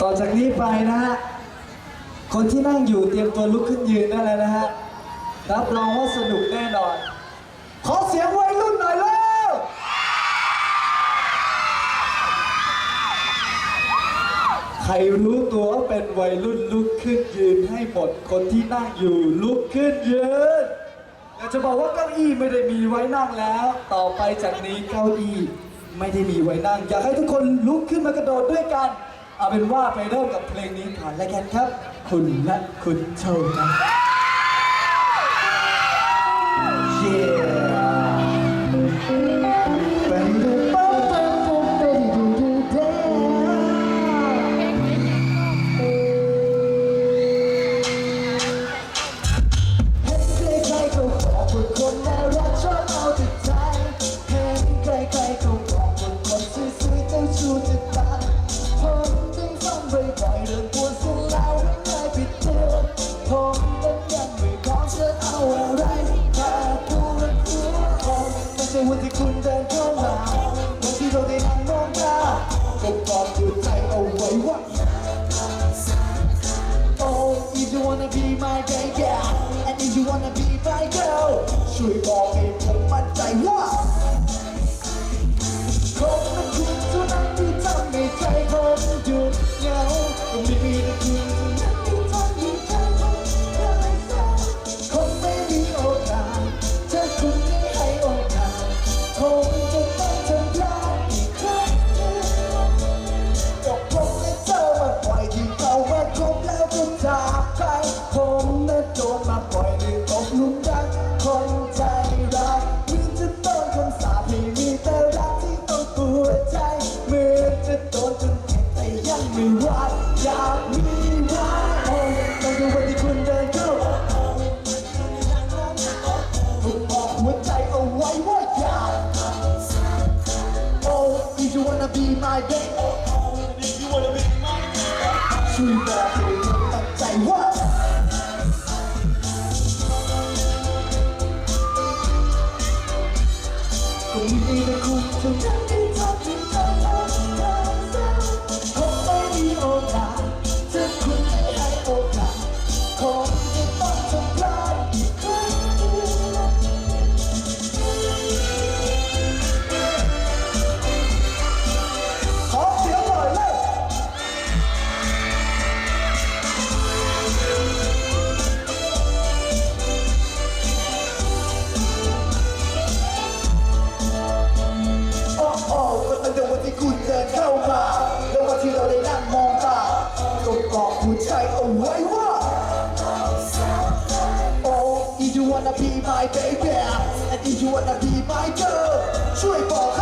ต่อจากนี้ไปนะฮะ คนที่นั่งอยู่เตรียมตัวลุกขึ้นยืนได้เลยนะฮะ รับรองว่าสนุกแน่นอน ขอเสียงวัยรุ่นหน่อยเร็วใครรู้ตัวว่าเป็นวัยรุ่นลุกขึ้นยืนให้หมด คนที่นั่งอยู่ลุกขึ้นยืนอยากจะบอกว่าเก้าอี้ไม่ได้มีไว้นั่งแล้ว ต่อไปจากนี้เก้าอี้ไม่ได้มีไว้นั่ง อยากให้ทุกคนลุกขึ้นมากระโดดด้วยกัน เอาเป็นว่าไปเริ่มกับเพลงนี้ก่อนแล้วกันครับ คุณและคุณโชว์กัน Yeah เรื่องปวดเสียแล้วไม่เคยผิดตือนผมนั้นยังไม่พร้อมจะเอาอะไรมาพูดและพูดผมไม่ใช่วันที่คุณเดินเข้ามาวันที่เราได้นั่งมองตาก็บอกอยู่ใจเอาไว้ว่า Oh, if you wanna be my baby and if you wanna be my girl ช่วยบอกให้ผมมั่นใจว่า Oh, if you wanna be my baby ช่วยบอกให้ผมตั้งใจว่าก็มีแต่คุณเ wanna be my baby and if you wanna be my girl ช่วยบอก